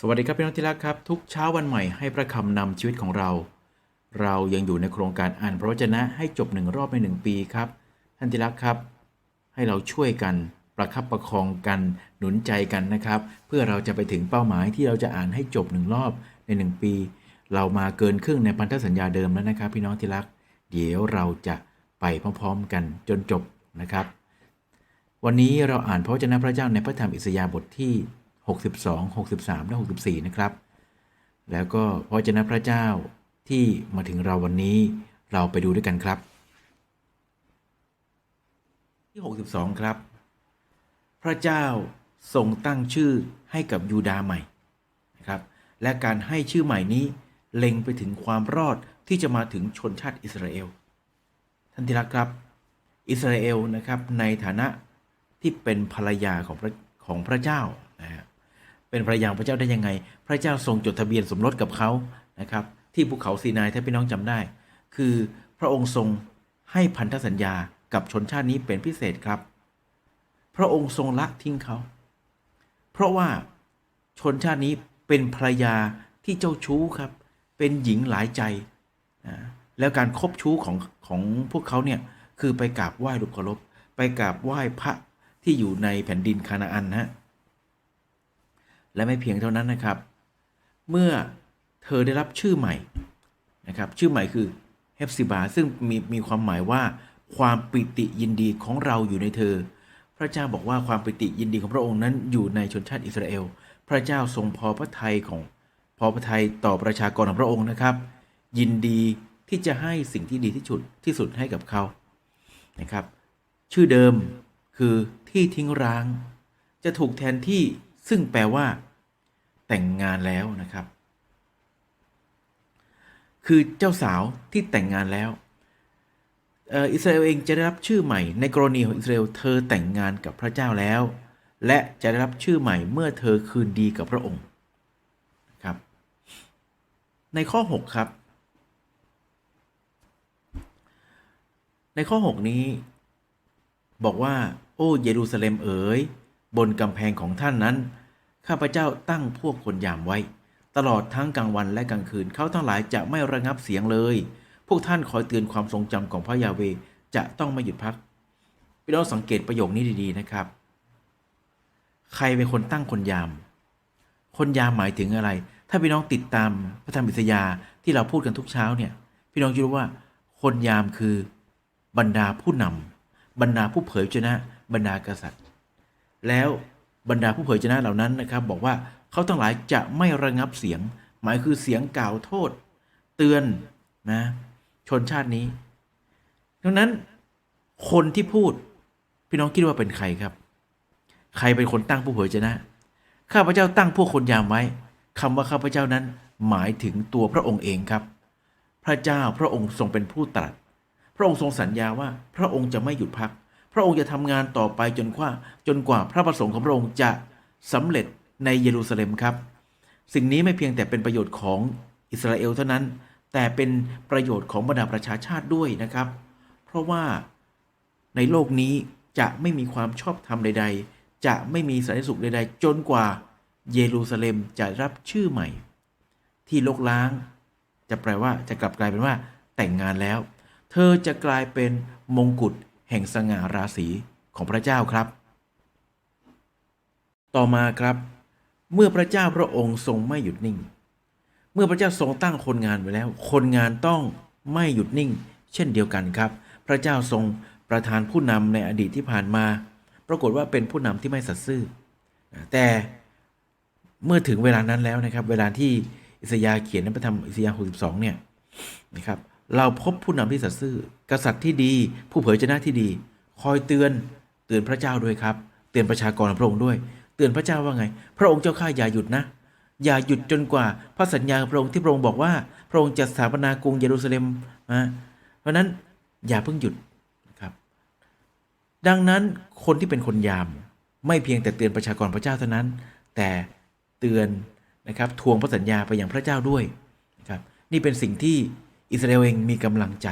สวัสดีครับพี่น้องที่รักครับ ทุกเช้าวันใหม่ให้พระคำนำชีวิตของเรา เรายังอยู่ในโครงการอ่านพระวจนะให้จบหนึ่งรอบในหนึ่งปีครับ ท่านที่รักครับ ให้เราช่วยกันประคับประคองกันหนุนใจกันนะครับ เพื่อเราจะไปถึงเป้าหมายที่เราจะอ่านให้จบหนึ่งรอบในหนึ่งปี เรามาเกินครึ่งในพันธสัญญาเดิมแล้วนะครับ พี่น้องที่รัก เดี๋ยวเราจะไปพร้อมๆกันจนจบนะครับ วันนี้เราอ่านพระวจนะพระเจ้าในพระธรรมอิสยาห์บทที่ 62 63 และ 64 นะครับ แล้วก็พระวจนะพระเจ้าที่มาถึงเราวันนี้เราไปดูด้วยกันครับ ที่ 62 ครับ พระเจ้าทรงตั้งชื่อให้กับยูดาห์ใหม่นะครับ และการให้ชื่อใหม่นี้เล็งไปถึงความรอดที่จะมาถึงชนชาติอิสราเอล ท่านที่รักครับ อิสราเอลนะครับในฐานะที่เป็นภรรยาของพระของพระเจ้านะฮะ เป็นภรรยาของพระเจ้าได้ยังไง พระเจ้าทรงจดทะเบียนสมรสกับเขานะครับ ที่ภูเขาซีนายถ้าพี่น้องจำได้ คือพระองค์ทรงให้พันธสัญญากับชนชาตินี้เป็นพิเศษครับ พระองค์ทรงละทิ้งเขา เพราะว่าชนชาตินี้เป็นภรรยาที่เจ้าชู้ครับ เป็นหญิงหลายใจนะแล้วการคบชู้ของของพวกเขาเนี่ยคือไปกราบไหว้รูปเคารพไปกราบไหว้พระที่อยู่ในแผ่นดินคานาอันนะฮะ และไม่เพียงเท่านั้นนะครับ เมื่อเธอได้รับชื่อใหม่นะครับชื่อใหม่คือเฮฟซิบาซึ่งมีมีความหมายว่าความปิติยินดีของเราอยู่ในเธอ พระเจ้าบอกว่าความปิติยินดีของพระองค์นั้นอยู่ในชนชาติอิสราเอล พระเจ้าทรงพอพระทัยของพอพระทัยต่อประชากรของพระองค์นะครับ ยินดีที่จะให้สิ่งที่ดีที่สุดที่สุดให้กับเขานะครับ ชื่อเดิมคือที่ทิ้งร้าง จะถูกแทนที่ซึ่งแปลว่า แต่งงานแล้วนะครับ คือเจ้าสาวที่แต่งงานแล้วอิสราเอลเองจะได้รับชื่อใหม่ ในกรณีของอิสราเอลเธอแต่งงานกับพระเจ้าแล้ว และจะได้รับชื่อใหม่เมื่อเธอคืนดีกับพระองค์ครับ ในข้อ 6 ครับ ในข้อ 6 นี้ บอกว่า โอ้เยรูซาเล็มเอ๋ยบนกำแพงของท่านนั้น ข้าพเจ้าตั้งพวกคนยามไว้ ตลอดทั้งกลางวันและกลางคืนเขาทั้งหลายจะไม่ระงับเสียงเลย พวกท่านคอยเตือนความทรงจำของพระยาเวจะต้องไม่หยุดพักพี่น้องสังเกตประโยคนี้ดีๆนะครับ ใครเป็นคนตั้งคนยาม คนยามหมายถึงอะไร ถ้าพี่น้องติดตามพระธรรมอิสยาที่เราพูดกันทุกเช้าเนี่ย พี่น้องจะรู้ว่า คนยามคือบรรดาผู้นำบรรดาผู้เผยชนะ บรรดากษัตริย์ แล้ว บรรดาผู้เผยชนะเหล่านั้นนะครับ บอกว่าเขาทั้งหลายจะไม่ระงับเสียง หมายคือเสียงกล่าวโทษ เตือนนะชนชาตินี้ ดังนั้นคนที่พูดพี่น้องคิดว่าเป็นใครครับ ใครเป็นคนตั้งผู้เผยชนะ ข้าพเจ้าตั้งพวกคนยามไว้คำว่าข้าพเจ้านั้นหมายถึงตัวพระองค์เองครับ พระเจ้าพระองค์ทรงเป็นผู้ตรัส พระองค์ทรงสัญญาว่าพระองค์จะไม่หยุดพัก พระองค์จะทำงานต่อไปจนกว่าจนกว่าพระประสงค์ของพระองค์จะสำเร็จในเยรูซาเล็มครับ สิ่งนี้ไม่เพียงแต่เป็นประโยชน์ของอิสราเอลเท่านั้น แต่เป็นประโยชน์ของบรรดาประชาชาติด้วยนะครับ เพราะว่าในโลกนี้จะไม่มีความชอบธรรมใด ๆ จะไม่มีสันติสุขใด ๆ จนกว่าเยรูซาเล็มจะรับชื่อใหม่ ที่ลกล้าง จะแปลว่าจะกลับกลายเป็นว่าแต่งงานแล้ว เธอจะกลายเป็นมงกุฎ แห่งสง่าราศีของพระเจ้าครับ ต่อมาครับ เมื่อพระเจ้าพระองค์ทรงไม่หยุดนิ่ง เมื่อพระเจ้าทรงตั้งคนงานไว้แล้ว คนงานต้องไม่หยุดนิ่ง เช่นเดียวกันครับ พระเจ้าทรงประทานผู้นำในอดีตที่ผ่านมา ปรากฏว่าเป็นผู้นำที่ไม่สัตย์ซื่อ แต่เมื่อถึงเวลานั้นแล้วนะครับ เวลาที่อิสยาห์เขียนในพระธรรมอิสยาห์62เนี่ยนะครับ เราพบผู้นำที่สัตย์ซื่อ กษัตริย์ที่ดี ผู้เผยชนะที่ดี คอยเตือนเตือนพระเจ้าด้วยครับ เตือนประชากรของพระองค์ด้วย เตือนพระเจ้าว่าไง พระองค์เจ้าข้าอย่าหยุดนะ อย่าหยุดจนกว่าพระสัญญาของพระองค์ที่พระองค์บอกว่า พระองค์จะสถาปนากรุงเยรูซาเล็มนะเพราะนั้นอย่าเพิ่งหยุดนะครับ ดังนั้นคนที่เป็นคนยาม ไม่เพียงแต่เตือนประชากรพระเจ้าเท่านั้น แต่เตือนนะครับทวงพระสัญญาไปอย่างพระเจ้าด้วยนะครับนี่เป็นสิ่งที่ อิสราเอลเองมีกำลังใจ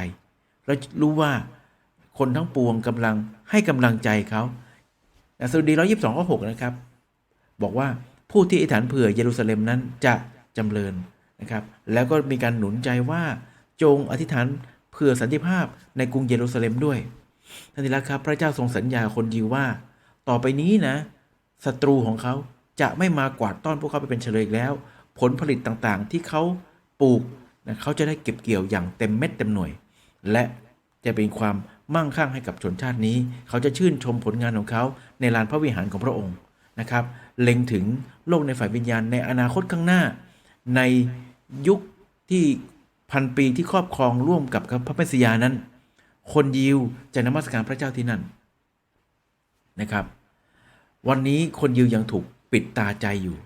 และรู้ว่าคนทั้งปวงกำลังให้กำลังใจเขาสดุดีร้อยี่สิบสองข้อหกนะครับ บอกว่าผู้ที่อธิษฐานเผื่อเยรูซาเล็มนั้นจะจำเริญนะครับ แล้วก็มีการหนุนใจว่าจงอธิษฐานเผื่อสันติภาพในกรุงเยรูซาเล็มด้วยท่านที่รักครับ พระเจ้าทรงสัญญาคนยิวว่า ต่อไปนี้นะศัตรูของเขาจะไม่มากวาดต้อนพวกเขาไปเป็นเฉลยอีกแล้ว ผลผลิตต่างๆ ที่เขาปลูก นะเขาจะได้เก็บเกี่ยวอย่างเต็มเม็ดเต็มหน่วย และจะเป็นความมั่งคั่งให้กับชนชาตินี้ เขาจะชื่นชมผลงานของเขาในลานพระวิหารของพระองค์นะครับ เล็งถึงโลกในฝ่ายวิญญาณในอนาคตข้างหน้า ในยุคที่พันปีที่ครอบครองร่วมกับพระเมสสิยานั้น คนยิวจะนมัสการพระเจ้าที่นั่นนะครับ วันนี้คนยิวยังถูกปิดตาใจอยู่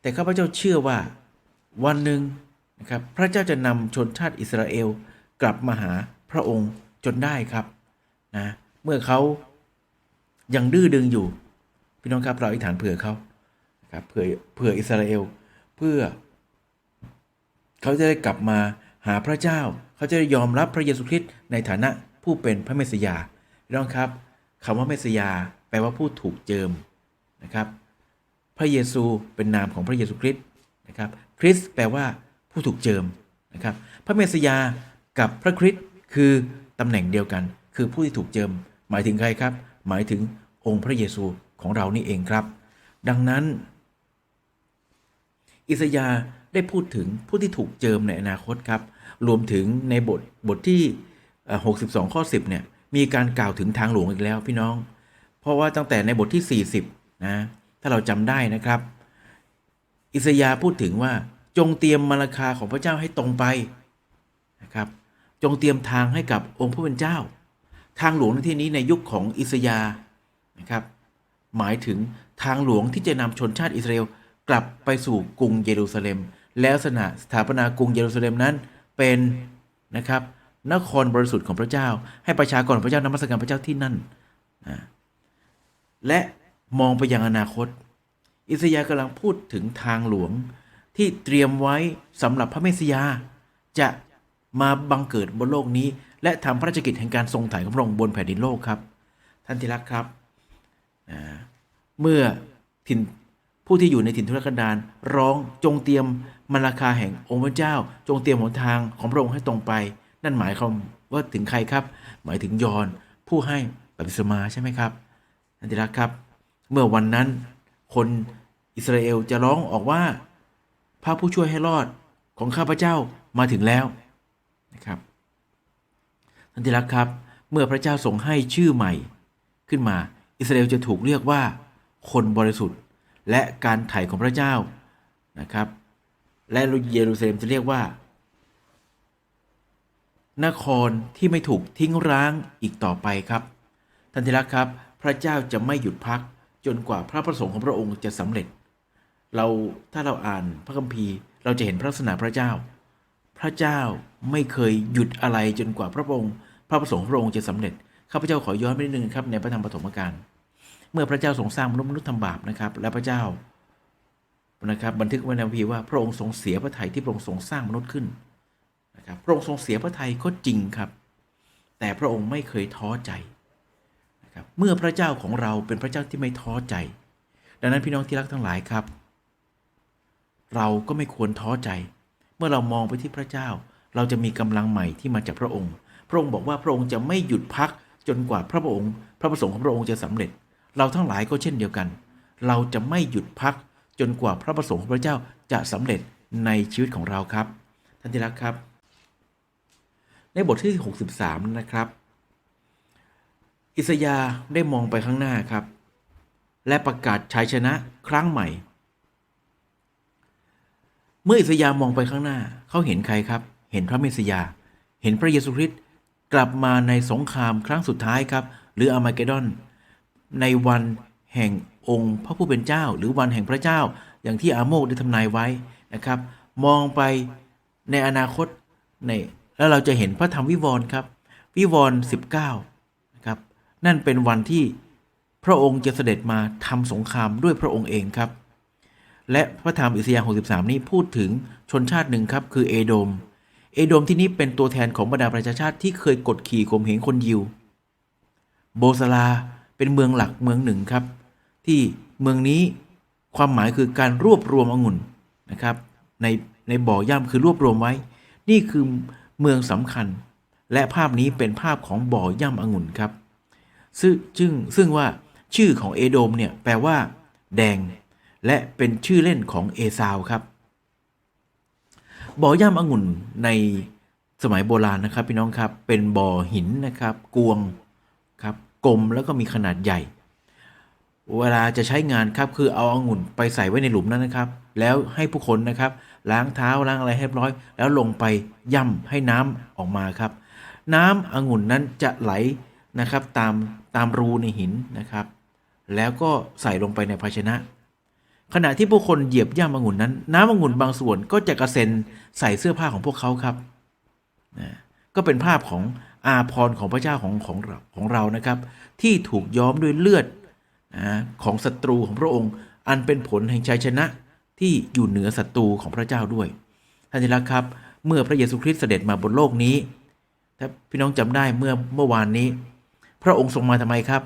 แต่ข้าพเจ้าเชื่อว่าวันหนึ่ง นะครับพระเจ้าจะนำชนชาติอิสราเอลกลับมาหาพระองค์จนได้ครับนะเมื่อเขายังดื้อดึงอยู่ พี่น้องครับเราอธิษฐานเผื่อเขาครับเผื่อเผื่ออิสราเอลเพื่อ เขาจะได้กลับมาหาพระเจ้า เขาจะได้ยอมรับพระเยซูคริสต์ในฐานะผู้เป็นพระเมสยาพี่น้องครับคำว่าเมสยาแปลว่าผู้ถูกเจิมนะครับ พระเยซูเป็นนามของพระเยซูคริสต์นะครับ คริสต์แปลว่า ผู้ถูกเจิมนะครับพระเมสยากับพระคริสต์คือตำแหน่งเดียวกัน คือผู้ที่ถูกเจิม หมายถึงใครครับ หมายถึงองค์พระเยซูของเรานี่เองครับ ดังนั้น อิสยาได้พูดถึงผู้ที่ถูกเจิมในอนาคตครับ รวมถึงในบทบทที่เอ่อ62 ข้อ 10เนี่ยมีการกล่าวถึงทางหลวงอีกแล้วพี่น้อง เพราะว่าตั้งแต่ในบทที่ 40นะถ้าเราจำได้นะครับ อิสยาพูดถึงว่า จงเตรียมมาราคาของพระเจ้าให้ตรงไปนะครับจงเตรียมทางให้กับองค์ผู้เป็นเจ้า ทางหลวงในที่นี้ในยุคของอิสยานะครับหมายถึงทางหลวงที่จะนำชนชาติอิสราเอลกลับไปสู่กรุงเยรูซาเล็ม แล้วสถาสถาปนากรุงเยรูซาเล็มนั้นเป็นนะครับนครบริสุทธิ์ของพระเจ้า ให้ประชากรพระเจ้านมัสการพระเจ้าที่นั่นนะและมองไปยังอนาคต อิสยาห์กำลังพูดถึงทางหลวง ที่เตรียมไว้สำหรับพระเมสสยา จะมาบังเกิดบนโลกนี้ และทำพระราชกิจแห่งการทรงไถ่ของพระองค์บนแผ่นดินโลกครับ ท่านที่รักครับ เมื่อถิ่นผู้ที่อยู่ในถิ่นทุรกันดารร้องจงเตรียมมาราคาแห่งองค์พระเจ้า จงเตรียมหนทางของพระองค์ให้ตรงไป นั่นหมายความว่าถึงใครครับ หมายถึงยอนผู้ให้บัพติศมาใช่ไหมครับท่านที่รักครับ เมื่อวันนั้นคนอิสราเอลจะร้องออกว่า ระผู้ช่วยให้รอดของข้าพเจ้ามาถึงแล้วนะครับท่านที่รักครับ เมื่อพระเจ้าทรงให้ชื่อใหม่ ขึ้นมา อิสราเอลจะถูกเรียกว่า คนบริสุทธิ์ และการไถ่ของพระเจ้านะครับ และเยรูซาเล็มจะเรียกว่า นครที่ไม่ถูกทิ้งร้างอีกต่อไปครับท่านที่รักครับ พระเจ้าจะไม่หยุดพักจนกว่าพระประสงค์ของพระองค์จะสำเร็จ เราถ้าเราอ่านพระคัมภีร์ เราจะเห็นพระลักษณะพระเจ้า พระเจ้าไม่เคยหยุดอะไรจนกว่าพระองค์ พระประสงค์พระองค์จะสำเร็จข้าพเจ้าขอย้อนไปนิดนึงครับในพระธรรมปฐมกาลเมื่อพระเจ้าทรงสร้างมนุษย์มนุษย์ทำบาปนะครับ และพระเจ้านะครับบันทึกไว้ในพระคัมภีร์ว่าพระองค์ทรงเสียพระทัยที่พระองค์ทรงสร้างมนุษย์ขึ้นนะครับพระองค์ทรงเสียพระทัยก็จริงครับ แต่พระองค์ไม่เคยท้อใจนะครับเมื่อพระเจ้าของเราเป็นพระเจ้าที่ไม่ท้อใจ ดังนั้นพี่น้องที่รักทั้งหลายครับ เราก็ไม่ควรท้อใจ เมื่อเรามองไปที่พระเจ้า เราจะมีกำลังใหม่ที่มาจากพระองค์ พระองค์บอกว่าพระองค์จะไม่หยุดพักจนกว่าพระองค์ พระประสงค์ของพระองค์จะสำเร็จ เราทั้งหลายก็เช่นเดียวกัน เราจะไม่หยุดพักจนกว่าพระประสงค์ของพระเจ้าจะสำเร็จในชีวิตของเราครับ ท่านที่รักครับ ในบทที่ 63 นะครับ อิสยาได้มองไปข้างหน้าครับ และประกาศชัยชนะครั้งใหม่ เมื่ออิสยาห์มองไปข้างหน้า เขาเห็นใครครับ เห็นพระเมสสิยา เห็นพระเยซูคริสต์กลับมาในสงครามครั้งสุดท้ายครับ หรืออามาเกดอน ในวันแห่งองค์พระผู้เป็นเจ้า หรือวันแห่งพระเจ้า อย่างที่อาโมกได้ทำนายไว้นะครับ มองไปในอนาคตในแล้วเราจะเห็นพระธรรมวิวรณ์ครับ วิวรณ์19นะครับนั่นเป็นวันที่พระองค์จะเสด็จมาทำสงครามด้วยพระองค์เองครับ และพระธรรมอิสยาห์63 นี้พูดถึงชนชาติหนึ่งครับ คือเอโดม เอโดมที่นี้เป็นตัวแทนของบรรดาประชาชาติที่เคยกดขี่ข่มเหงคนยิว โบซาลาเป็นเมืองหลักเมืองหนึ่งครับ ที่เมืองนี้ความหมายคือการรวบรวมองุ่นนะครับ ในในบ่อย่ำคือรวบรวมไว้ นี่คือเมืองสำคัญ และภาพนี้เป็นภาพของบ่อย่ำองุ่นครับซึ่งซึ่งซึ่งว่าชื่อของเอโดมเนี่ยแปลว่า แดง และเป็นชื่อเล่นของเอซาวครับบ่อย่ำองุ่นในสมัยโบราณนะครับ พี่น้องครับเป็นบ่อหินนะครับ กวงครับกลมแล้วก็มีขนาดใหญ่ เวลาจะใช้งานครับคือเอาองุ่นไปใส่ไว้ในหลุมนั้นนะครับ แล้วให้ผู้คนนะครับ ล้างเท้าล้างอะไรให้เรียบร้อย แล้วลงไปย่ำให้น้ำออกมาครับ น้ำองุ่นนั้นจะไหลนะครับตามตามรูในหินนะครับ แล้วก็ใส่ลงไปในภาชนะ ขณะที่ผู้คนเหยียบย่ำองุ่นนั้น น้ำองุ่นบางส่วนก็จะกระเซ็นใส่เสื้อผ้าของพวกเขาครับนะก็เป็นภาพของอาพรของพระเจ้าของของเราของเรานะครับ ที่ถูกย้อมด้วยเลือดนะของศัตรูของพระองค์ อันเป็นผลแห่งชัยชนะที่อยู่เหนือศัตรูของพระเจ้าด้วยท่านที่รักครับ เมื่อพระเยซูคริสต์เสด็จมาบนโลกนี้ถ้าพี่น้องจำได้เมื่อเมื่อวานนี้ พระองค์ทรงมาทำไมครับ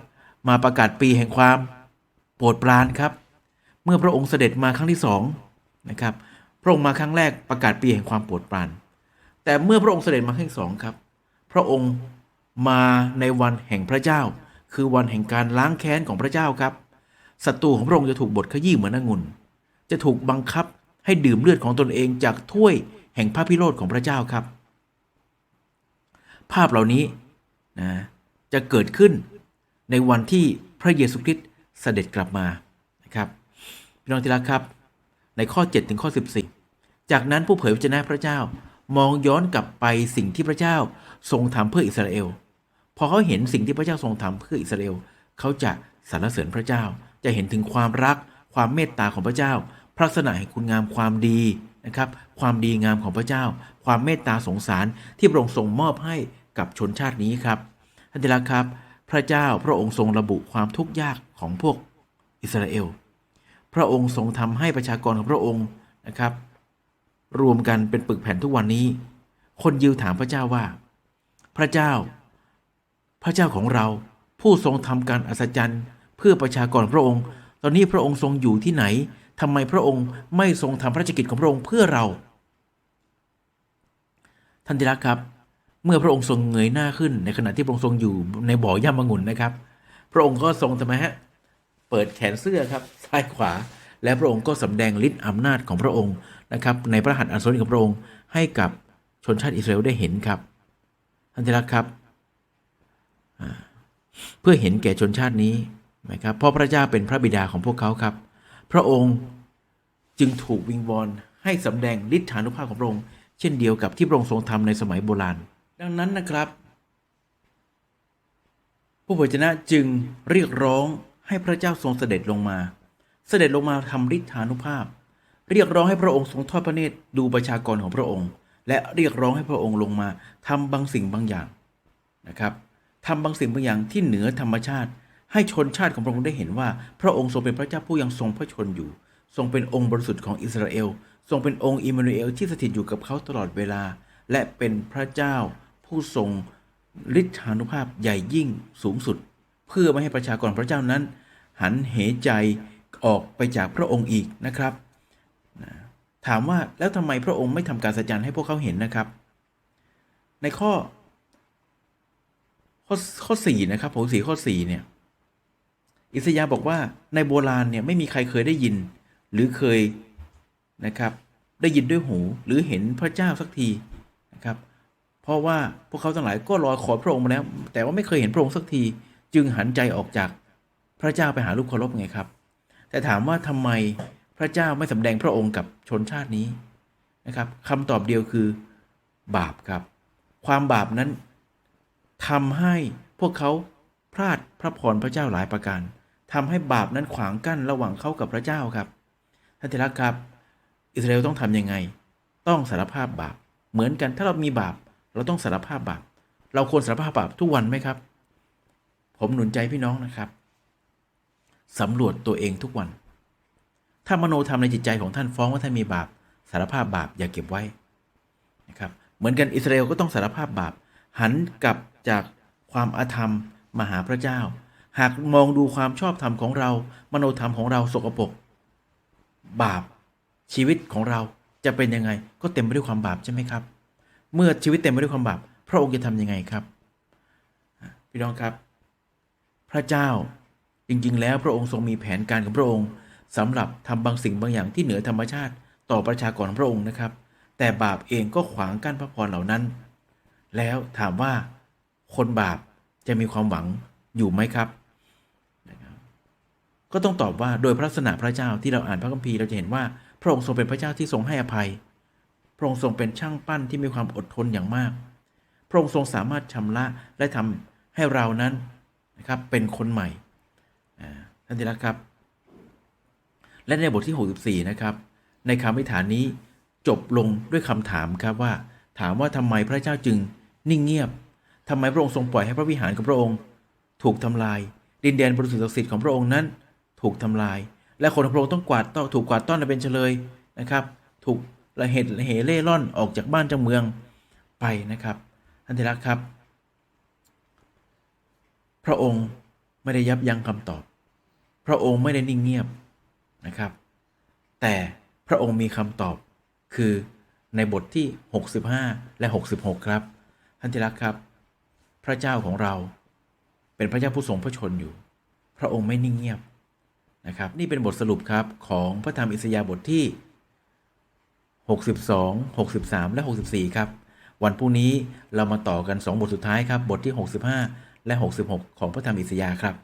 มาประกาศปีแห่งความโปรดปรานครับ เมื่อพระองค์เสด็จมาครั้งที่สองนะครับพระองค์มาครั้งแรกประกาศปีแห่งความโปรดปราน แต่เมื่อพระองค์เสด็จมาครั้งที่สองครับ พระองค์มาในวันแห่งพระเจ้า คือวันแห่งการล้างแค้นของพระเจ้าครับศัตรูของพระองค์จะถูกบดขยี้เหมือนองุ่น จะถูกบังคับให้ดื่มเลือดของตนเองจากถ้วยแห่งพระพิโรธของพระเจ้าครับ ภาพเหล่านี้นะจะเกิดขึ้นในวันที่พระเยซูคริสต์เสด็จกลับมานะครับ พี่น้องที่รักครับ ในข้อ 7 ถึงข้อ 14 จากนั้นผู้เผยพระชนะพระเจ้ามองย้อนกลับไปสิ่งที่พระเจ้าทรงทำเพื่ออิสราเอล พอเขาเห็นสิ่งที่พระเจ้าทรงทำเพื่ออิสราเอล เขาจะสรรเสริญพระเจ้า จะเห็นถึงความรัก ความเมตตาของพระเจ้า พระลักษณะแห่งคุณงามความดีนะครับ ความดีงามของพระเจ้า ความเมตตาสงสารที่พระองค์ทรงมอบให้กับชนชาตินี้ครับท่านที่รักครับ พระเจ้าพระองค์ทรงระบุความทุกข์ยากของพวกอิสราเอล พระองค์ทรงทำให้ประชากรของพระองค์นะครับ รวมกันเป็นปึกแผ่นทุกวันนี้ คนยิวถามพระเจ้าว่า พระเจ้า พระเจ้าของเราผู้ทรงทำการอัศจรรย์ เพื่อประชากรพระองค์ ตอนนี้พระองค์ทรงอยู่ที่ไหนทำไมพระองค์ไม่ทรงทำพระราชกิจของพระองค์เพื่อเรา ท่านที่รักครับ เมื่อพระองค์ทรงเงยหน้าขึ้นในขณะที่พระองค์ทรงอยู่ในบ่อย่ามงุนนะครับ พระองค์ก็ทรงทำไมฮะ เปิดแขนเสื้อครับซ้ายขวา และพระองค์ก็สำแดงฤทธิ์อำนาจของพระองค์นะครับ ในพระหัตถ์อันทรงของพระองค์ให้กับชนชาติอิสราเอลได้เห็นครับท่านที่รักครับเพื่อเห็นแก่ชนชาตินี้นะครับเพราะพระเจ้าเป็นพระบิดาของพวกเขาครับ พระองค์จึงถูกวิงวอนให้สำแดงฤทธานุภาพของพระองค์เช่นเดียวกับที่พระองค์ทรงทำในสมัยโบราณ ดังนั้นนะครับ ผู้เผยชนะจึงเรียกร้อง ให้พระเจ้าทรงเสด็จลงมา เสด็จลงมาทำฤทธานุภาพ เรียกร้องให้พระองค์ทรงทอดพระเนตรดูประชากรของพระองค์ และเรียกร้องให้พระองค์ลงมาทำบางสิ่งบางอย่างนะครับทำบางสิ่งบางอย่างที่เหนือธรรมชาติ ให้ชนชาติของพระองค์ได้เห็นว่า พระองค์ทรงเป็นพระเจ้าผู้ยังทรงพระชนอยู่ ทรงเป็นองค์บริสุทธิ์ของอิสราเอล ทรงเป็นองค์อิมมานูเอลที่สถิตอยู่กับเขาตลอดเวลา และเป็นพระเจ้าผู้ทรงฤทธานุภาพใหญ่ยิ่งสูงสุด เพื่อไม่ให้ประชากรพระเจ้านั้น หันเหใจออกไปจากพระองค์อีกนะครับนะถามว่าแล้วทำไมพระองค์ไม่ทำการสัจจันให้พวกเขาเห็นนะครับ ในข้อ ข้อข้อสี่นะครับผมสี่ข้อสี่เนี่ยอิสยาห์บอกว่าในโบราณเนี่ยไม่มีใครเคยได้ยิน หรือเคยนะครับได้ยินด้วยหูหรือเห็นพระเจ้าสักทีนะครับ เพราะว่าพวกเขาทั้งหลายก็รอขอพระองค์มาแล้ว แต่ว่าไม่เคยเห็นพระองค์สักที จึงหันใจออกจาก พระเจ้าไปหาลูกเคารพไงครับ แต่ถามว่าทำไมพระเจ้าไม่สำแดงพระองค์กับชนชาตินี้นะครับคำตอบเดียวคือบาปครับ ความบาปนั้นทำให้พวกเขาพลาดพระพรพระเจ้าหลายประการทำให้บาปนั้นขวางกั้นระหว่างเขากับพระเจ้าครับท่านที่รักครับ อิสราเอลต้องทำยังไง ต้องสารภาพบาป เหมือนกันถ้าเรามีบาป เราต้องสารภาพบาป เราควรสารภาพบาปทุกวันไหมครับ ผมหนุนใจพี่น้องนะครับ สำรวจตัวเองทุกวัน ถ้ามโนธรรมในจิตใจของท่านฟ้องว่าท่านมีบาปสารภาพบาปอย่าเก็บไว้นะครับ เหมือนกันอิสราเอลก็ต้องสารภาพบาป หันกลับจากความอาธรรมมาหาพระเจ้า หากมองดูความชอบธรรมของเรา มโนธรรมของเราสกปรกบาปชีวิตของเราจะเป็นยังไงก็เต็มไปด้วยความบาปใช่ไหมครับ เมื่อชีวิตเต็มไปด้วยความบาป พระองค์จะทำยังไงครับ พี่น้องครับ พระเจ้า จริง ๆ แล้วพระองค์ทรงมีแผนการของพระองค์สำหรับทำบางสิ่งบางอย่างที่เหนือธรรมชาติต่อประชากรของพระองค์นะครับ แต่บาปเองก็ขวางกั้นพระพรเหล่านั้น แล้วถามว่าคนบาปจะมีความหวังอยู่ไหมครับ ก็ต้องตอบว่าโดยพระลักษณะพระเจ้าที่เราอ่านพระคัมภีร์เราจะเห็นว่าพระองค์ทรงเป็นพระเจ้าที่ทรงให้อภัย พระองค์ทรงเป็นช่างปั้นที่มีความอดทนอย่างมาก พระองค์ทรงสามารถชำระและทำให้เรานั้นนะครับเป็นคนใหม่ ท่านที่รักครับ และในบทที่ 64 นะครับ ในคำอธิษฐานนี้จบลงด้วยคำถามครับว่า ถามว่าทำไมพระเจ้าจึงนิ่งเงียบทำไมพระองค์ทรงปล่อยให้พระวิหารของพระองค์ ถูกทำลาย ดินแดนบริสุทธิ์ศักดิ์สิทธิ์ของพระองค์นั้น ถูกทำลาย และคนของพระองค์ต้องกวาดต้องถูกกวาดต้อนไปเป็นเฉลยนะครับ ถูกละเหตุเหเล่ร่อนออกจากบ้านจากเมืองไปนะครับท่านที่รักครับ พระองค์ไม่ได้ยับยั้งคำตอบ พระองค์ไม่ได้นิ่งเงียบนะครับ แต่พระองค์มีคำตอบคือในบทที่ 65 และ 66 ครับ ท่านที่รักครับ พระเจ้าของเราเป็นพระเจ้าผู้ทรงพระชนอยู่ พระองค์ไม่นิ่งเงียบนะครับ นี่เป็นบทสรุปครับของพระธรรมอิสยาห์บทที่ 62 63 และ 64 ครับ วันพรุ่งนี้เรามาต่อกัน 2 บทสุดท้ายครับ บทที่ 65 และ 66 ของพระธรรมอิสยาห์ครับ